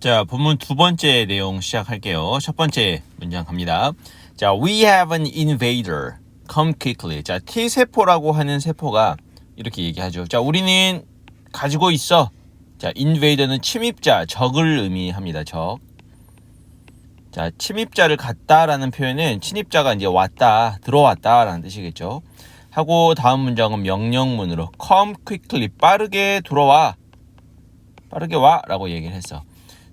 자, 본문 두 번째 내용 시작할게요. 첫 번째 문장 갑니다. 자, we have an invader. Come quickly. 자, T 세포라고 하는 세포가 이렇게 얘기하죠. 자, 우리는 가지고 있어. 자, invader는 침입자, 적을 의미합니다. 적. 자, 침입자를 갖다라는 표현은 침입자가 이제 왔다, 들어왔다라는 뜻이겠죠. 하고 다음 문장은 명령문으로 come quickly 빠르게 들어와. 빠르게 와라고 얘기를 했어.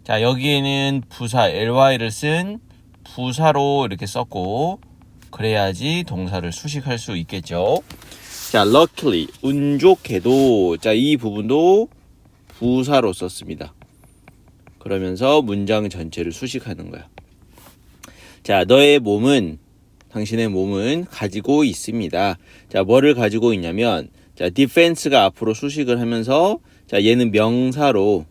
자, 여기에는 부사 ly를 쓴 부사로 이렇게 썼고 그래야지 동사를 수식할 수 있겠죠. 자, luckily 운 좋게도 자, 이 부분도 부사로 썼습니다. 그러면서 문장 전체를 수식하는 거야. 자, 너의 몸은 당신의 몸은 가지고 있습니다. 자, 뭐를 가지고 있냐면 자, defense가 앞으로 수식을 하면서 자, 얘는 명사로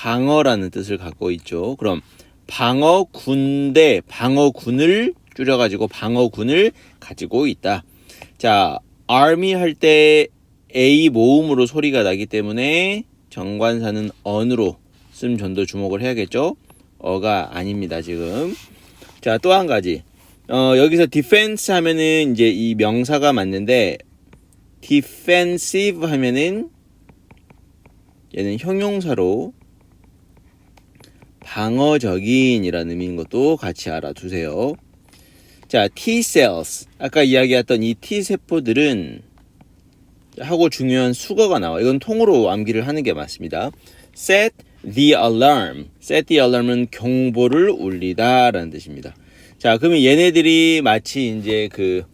방어라는 뜻을 갖고 있죠. 그럼 방어 군대, 방어군을 줄여가지고 방어군을 가지고 있다. 자, army 할 때 A 모음으로 소리가 나기 때문에 정관사는 언으로 쓰면 전도 주목을 해야겠죠. 어가 아닙니다, 지금. 자, 또 한 가지. 어, 여기서 defense 하면은 이제 이 명사가 맞는데 defensive 하면은 얘는 형용사로 방어적인이라는 의미인 것도 같이 알아두세요. 자, T cells. 아까 이야기했던 이 T 세포들은 하고 중요한 수거가 나와. 이건 통으로 암기를 하는 게 맞습니다. set the alarm. set the alarm은 경보를 울리다라는 뜻입니다. 자, 그러면 얘네들이 마치 이제 그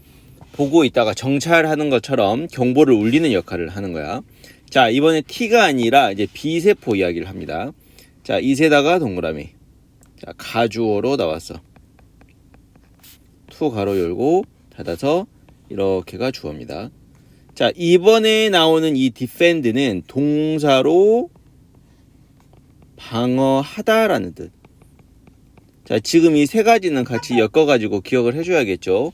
보고 있다가 정찰하는 것처럼 경보를 울리는 역할을 하는 거야. 자, 이번에 T가 아니라 이제 B세포 이야기를 합니다. 자, 이세다가 동그라미. 자, 가주어로 나왔어. 투 가로 열고 닫아서 이렇게가 주어입니다. 자, 이번에 나오는 이 defend는 동사로 방어하다라는 뜻. 자, 지금 이 세 가지는 같이 엮어 가지고 기억을 해 줘야겠죠.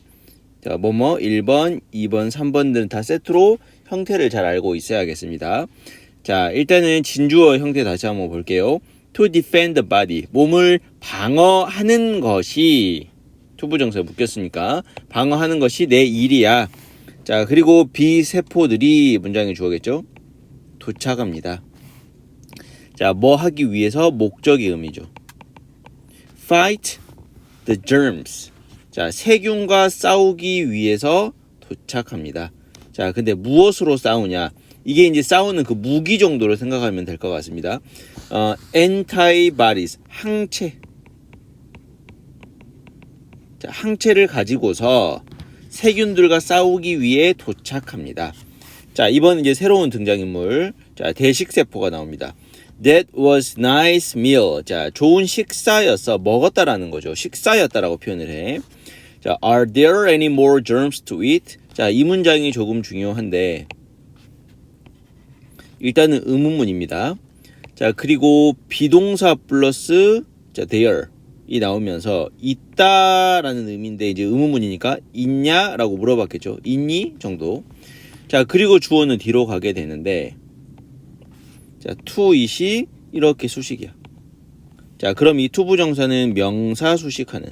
자, 뭐뭐 1번, 2번, 3번들은 다 세트로 형태를 잘 알고 있어야겠습니다. 자, 일단은 진주어 형태 다시 한번 볼게요. To defend the body. 몸을 방어하는 것이 투부정사에 묶였으니까 방어하는 것이 내 일이야. 자, 그리고 비세포들이 문장의 주어겠죠? 도착합니다. 자, 뭐 하기 위해서 목적이 의미죠. Fight the germs. 자, 세균과 싸우기 위해서 도착합니다. 자, 근데 무엇으로 싸우냐? 이게 이제 싸우는 그 무기 정도로 생각하면 될 것 같습니다. 어, antibodies, 항체. 자, 항체를 가지고서 세균들과 싸우기 위해 도착합니다. 자, 이번 이제 새로운 등장인물. 자, 대식세포가 나옵니다. That was nice meal. 자, 좋은 식사였어. 먹었다라는 거죠. 식사였다라고 표현을 해. 자, are there any more germs to eat? 자, 이 문장이 조금 중요한데 일단은 의문문입니다. 자, 그리고 비동사 플러스 자, there 이 나오면서 있다라는 의미인데 이제 의문문이니까 있냐라고 물어봤겠죠. 있니 정도. 자, 그리고 주어는 뒤로 가게 되는데 자, to it이 이렇게 수식이야. 자, 그럼 이 투부정사는 명사 수식하는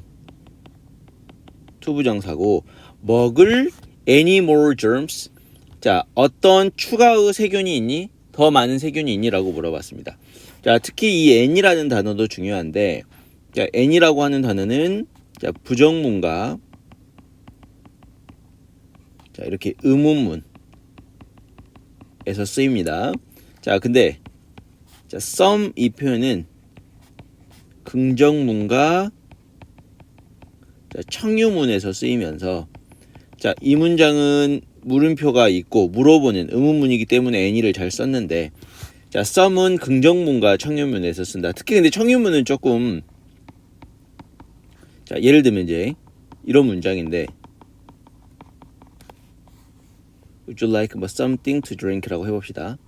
투부정사고 먹을 any more germs 자, 어떤 추가의 세균이 있니? 더 많은 세균이 있니라고 물어봤습니다. 자, 특히 이 n이라는 단어도 중요한데 자, n이라고 하는 단어는 자, 부정문과 자, 이렇게 의문문에서 쓰입니다. 자, 근데 자, some 이 표현은 긍정문과 자, 청유문에서 쓰이면서 자, 이 문장은 물음표가 있고 물어보는 의문문이기 때문에 any를 잘 썼는데 자, some은 긍정문과 청유문에서 쓴다. 특히 근데 청유문은 조금 자, 예를 들면 이제 이런 문장인데 Would you like 뭐 something to drink라고 해봅시다.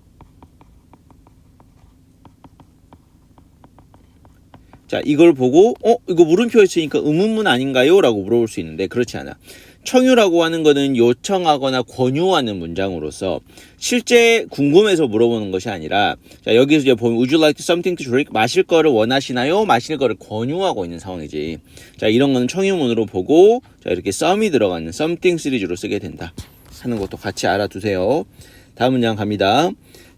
자, 이걸 보고 어, 이거 물음표 있으니까 의문문 아닌가요? 라고 물어볼 수 있는데 그렇지 않아. 청유라고 하는 거는 요청하거나 권유하는 문장으로서 실제 궁금해서 물어보는 것이 아니라 자, 여기서 이제 보면 would you like something to drink? 마실 거를 원하시나요? 마실 거를 권유하고 있는 상황이지. 자, 이런 거는 청유문으로 보고 자, 이렇게 썸이 들어가는 something 시리즈로 쓰게 된다. 하는 것도 같이 알아두세요. 다음 문장 갑니다.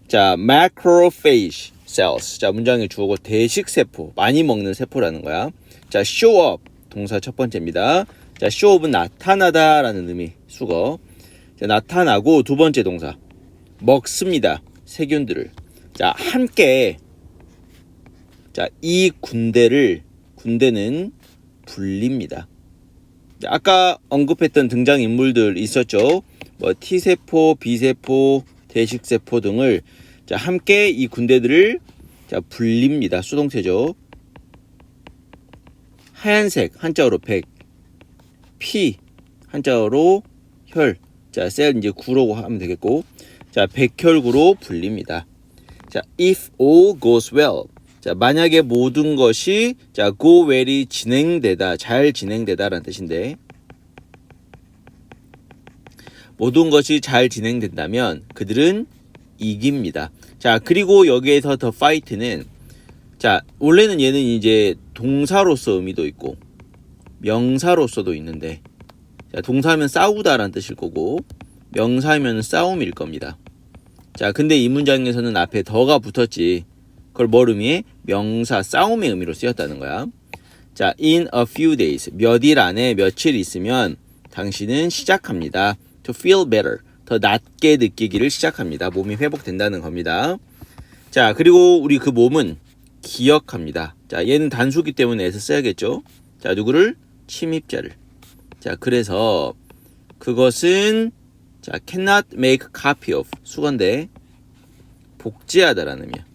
자, macrophage cells. 자, 문장의 주어고 대식 세포, 많이 먹는 세포라는 거야. 자, show up 동사 첫 번째입니다. 자, show up은 나타나다라는 의미 수거. 자, 나타나고 두 번째 동사 먹습니다. 세균들을. 자, 함께 자, 이 군대를 군대는 불립니다. 자, 아까 언급했던 등장 인물들 있었죠. 뭐 T세포, B세포, 대식세포 등을 자, 함께 이 군대들을 자, 불립니다. 수동태죠. 하얀색 한자어로 백, 피 한자어로 혈. 자, 셀 이제 구라고 하면 되겠고. 자, 백혈구로 불립니다. 자, if all goes well. 자, 만약에 모든 것이 자, go well이 진행되다, 잘 진행되다라는 뜻인데 모든 것이 잘 진행된다면 그들은 이깁니다. 자, 그리고 여기에서 더 fight는 자, 원래는 얘는 이제 동사로서 의미도 있고 명사로서도 있는데 자, 동사하면 싸우다라는 뜻일 거고 명사하면 싸움일 겁니다. 자, 근데 이 문장에서는 앞에 더가 붙었지. 그걸 뭘 의미해? 명사, 싸움의 의미로 쓰였다는 거야. 자, in a few days. 몇 일 안에 며칠 있으면 당신은 시작합니다. to feel better. 더 낫게 느끼기를 시작합니다. 몸이 회복된다는 겁니다. 자, 그리고 우리 그 몸은 기억합니다. 자, 얘는 단수기 때문에 애서 써야겠죠? 자, 누구를? 침입자를. 자, 그래서 그것은 자, cannot make copy of 수건데 복제하다라는 의미야.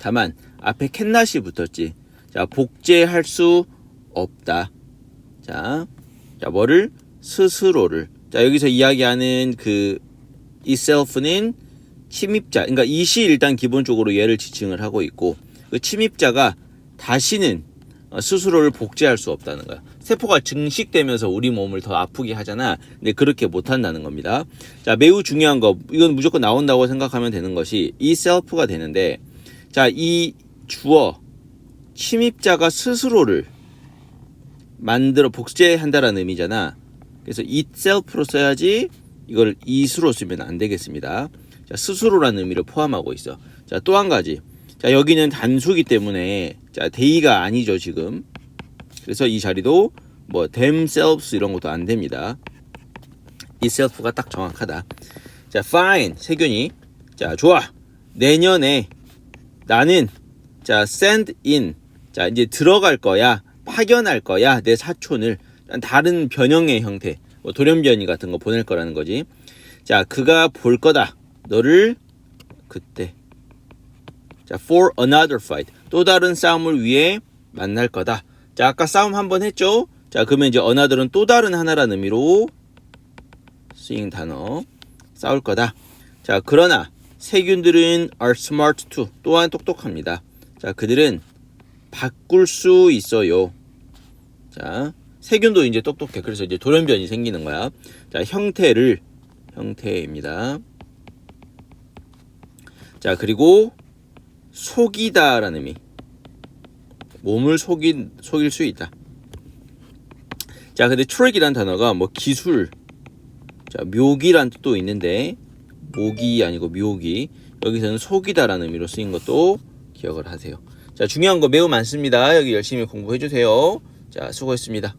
다만 앞에 cannot이 붙었지. 자, 복제할 수 없다. 자, 자, 뭐를 스스로를. 자, 여기서 이야기하는 그 itself는 침입자. 그러니까 이 시 일단 기본적으로 얘를 지칭을 하고 있고 그 침입자가 다시는 어, 스스로를 복제할 수 없다는 거야. 세포가 증식되면서 우리 몸을 더 아프게 하잖아. 근데 그렇게 못 한다는 겁니다. 자, 매우 중요한 거. 이건 무조건 나온다고 생각하면 되는 것이 이 셀프가 되는데 자, 이 주어 침입자가 스스로를 만들어 복제한다라는 의미잖아. 그래서 itself로 써야지 이걸 it으로 쓰면 안 되겠습니다. 자, 스스로라는 의미를 포함하고 있어. 자, 또 한 가지. 자, 여기는 단수기 때문에 자, 대의가 아니죠, 지금. 그래서 이 자리도 뭐 themselves 이런 것도 안 됩니다. itself가 딱 정확하다. 자, fine. 세균이. 자, 좋아. 내년에 나는 자, send in. 자, 이제 들어갈 거야. 파견할 거야. 내 사촌을 다른 변형의 형태. 뭐 돌연변이 같은 거 보낼 거라는 거지. 자, 그가 볼 거다. 너를 그때. 자, for another fight. 또 다른 싸움을 위해 만날 거다. 자, 아까 싸움 한 번 했죠? 자, 그러면 이제 another은 또 다른 하나라는 의미로 쓰인 단어. 싸울 거다. 자, 그러나 세균들은 are smart too. 또한 똑똑합니다. 자, 그들은 바꿀 수 있어요. 자, 세균도 이제 똑똑해. 그래서 이제 돌연변이 생기는 거야. 자, 형태를 형태입니다. 자, 그리고 속이다라는 의미. 몸을 속인 속일 수 있다. 자, 근데 트랙이란 단어가 뭐 기술, 자, 묘기란 뜻도 있는데 모기 아니고 묘기. 여기서는 속이다라는 의미로 쓰인 것도 기억을 하세요. 자, 중요한 거 매우 많습니다. 여기 열심히 공부해 주세요. 자, 수고했습니다.